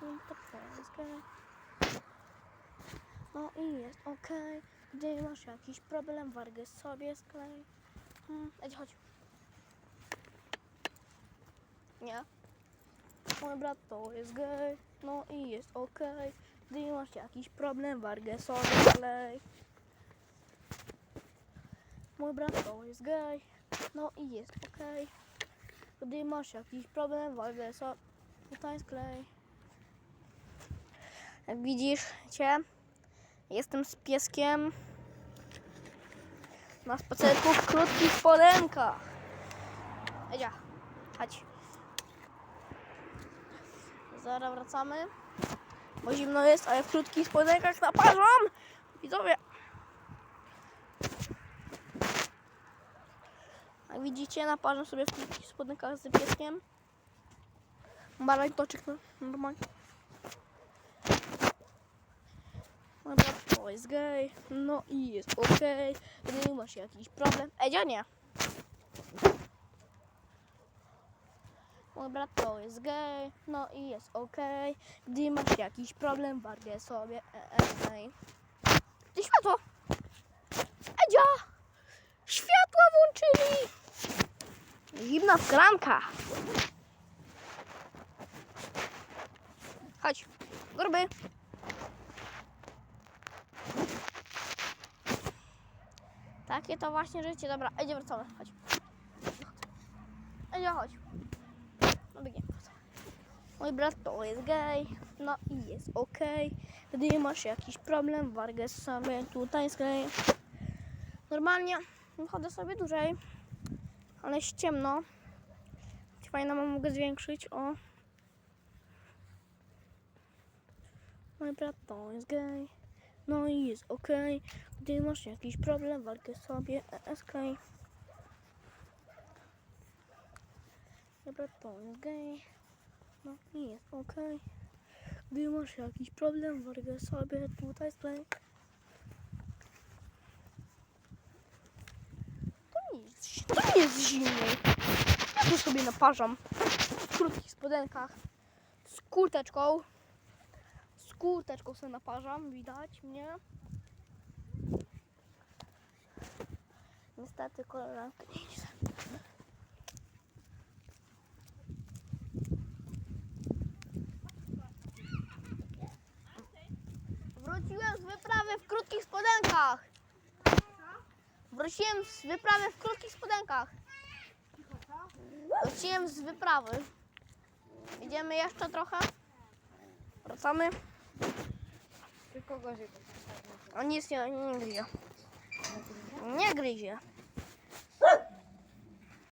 To polskie. No i jest okej. Gdy masz jakiś problem, wargę sobie sklej. Hmm, Ej, chodź. Nie. Mój brat to jest gej. No i jest okej. Gdy masz jakiś problem, wargę sobie sklej. Mój brat to jest gej. No i jest okej. Gdy masz jakiś problem, wargę sobie tutaj sklej. Widzisz cię, jestem z pieskiem na spacerku w krótkich spodenkach. Edzia, chodź. Zaraz wracamy, bo zimno jest, ale w krótkich spodenkach naparzam. Widzowie. Jak widzicie, naparzam sobie w krótkich spodenkach z pieskiem. Barań toczyk, no, normalnie. Brat to jest gej, no i jest okej. Gdy masz jakiś problem. Edzia nie. Mój brat to jest gej, no i jest okej. Gdy masz jakiś problem, wargę sobie. E, e, ej. Gdzie światło? Edzia! Światła włączyli! Zimna skranka. Chodź, gruby. Takie to właśnie życie. Dobra, idzie wracamy. Chodź. Idzie, chodź. No wracamy. Mój brat to jest gej. No i jest okej. Gdy masz jakiś problem, wargę sobie tutaj sklej. Normalnie chodzę sobie dłużej, ale jest ciemno. Fajna mam mogę zwiększyć. O. Mój brat to jest gej. No i jest okej. Gdy masz jakiś problem, walkę sobie ESK. Mój brat to jest. No i jest okej. Gdy masz jakiś problem, walkę sobie tutaj sklej. To to nie jest zimno. Ja tu sobie naparzam w krótkich spodenkach z kurteczką. Kurteczką sobie naparzam, widać mnie. Niestety koleżanka nie idzie. Wróciłem z wyprawy w krótkich spodenkach. Wróciłem z wyprawy w krótkich spodenkach. Wróciłem z wyprawy. Idziemy jeszcze trochę. Wracamy. Tylko gorzej. O nic nie, nie gryzie. Nie gryzie.